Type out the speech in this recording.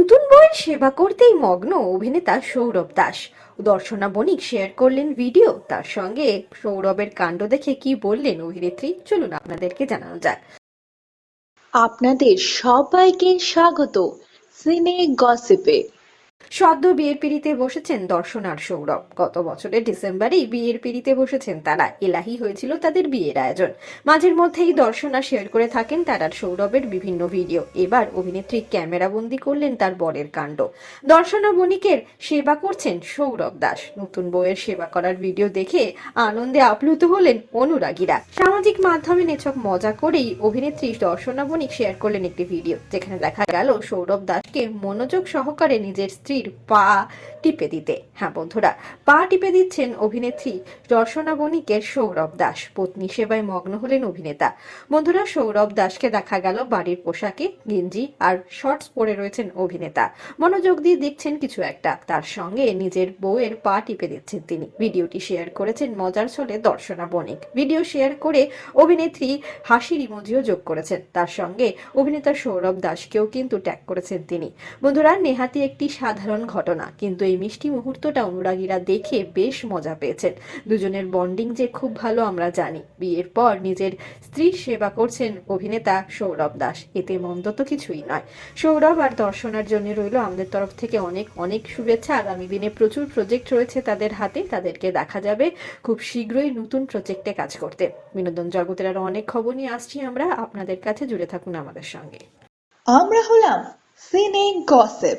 নতুন বইয়ের সেবা করতেই মগ্ন অভিনেতা সৌরভ দাস। দর্শনা বণিক শেয়ার করলেন ভিডিও তার সঙ্গে সৌরভের কাণ্ড দেখে কি বললেন অভিনেত্রী, চলুন আপনাদেরকে জানানো যাক। আপনাদের সবাইকে স্বাগত। সিনে গসিপে সদ্য বিয়ের পিড়িতে বসেছেন দর্শন আর সৌরভ। গত বছরের ডিসেম্বরেই বিয়ের পিড়িতে বসেছেন তারা। এলাহি হয়েছিল তাদের বিয়ের আয়োজন। মাঝের মধ্যেই দর্শনা শেয়ার করে থাকেন তার আর সৌরভের বিভিন্ন ভিডিও। এবার অভিনেত্রী ক্যামেরাবন্দি করলেন তার বরের কাণ্ড। দর্শনা বণিকের সেবা করছেন সৌরভ দাস। নতুন বইয়ের সেবা করার ভিডিও দেখে আনন্দে আপ্লুত হলেন অনুরাগীরা। সামাজিক মাধ্যমে নেচক মজা করেই অভিনেত্রী দর্শনা বণিক শেয়ার করলেন একটি ভিডিও। যেখানে দেখা গেল সৌরভ দাসকে মনোযোগ সহকারে নিজের স্ত্রীর পা টিপে দিতে। হ্যাঁ বন্ধুরা, পা টিপে দিচ্ছেন অভিনেত্রী দর্শনা বণিকের সৌরভ দাস। পত্নী সেবায় মগ্ন হলেন অভিনেতা। বন্ধুরা, সৌরভ দাসকে দেখা গেল বাড়ির পোশাকে, গেঞ্জি আর শর্টস পরে রয়েছেন অভিনেতা। মনোযোগ দিয়ে দেখছেন কিছু একটা। তার সঙ্গে নিজের বউয়ের পা টিপে দিচ্ছেন তিনি। ভিডিওটি শেয়ার করেছেন মজার ছলে দর্শনা বণিক। ভিডিও শেয়ার করে অভিনেত্রী হাসির ইমোজিও যোগ করেছেন। তার সঙ্গে অভিনেতা সৌরভ দাসকেও কিন্তু ট্যাগ করেছেন তিনি। বন্ধুরা, নেহাতি একটি সাধারণ ঘটনা, কিন্তু এই মিষ্টি মুহূর্তটা অনুরাগীরা দেখে বেশ মজা পেয়েছেন। দুজনের বন্ডিং যে খুব ভালো আমরা জানি। বিয়ের পর নিজের স্ত্রীর সেবা করছেন অভিনেতা সৌরভ দাস। এতে মন্দ তো কিছুই নয়। সৌরভ আর দর্শনার জন্য রইল আমাদের তরফ থেকে অনেক অনেক শুভেচ্ছা। আগামী দিনে প্রচুর প্রজেক্ট রয়েছে তাদের হাতে, তাদেরকে দেখা যাবে। খুব শীঘ্রই নতুন প্রজেক্টে কাজ করতে। বিনোদন জগতের আরও অনেক খবর নিয়ে আসছি আমরা। আপনাদের কাছে জুড়ে থাকুন আমাদের সঙ্গে। আমরা হলাম সিনে গসিপ।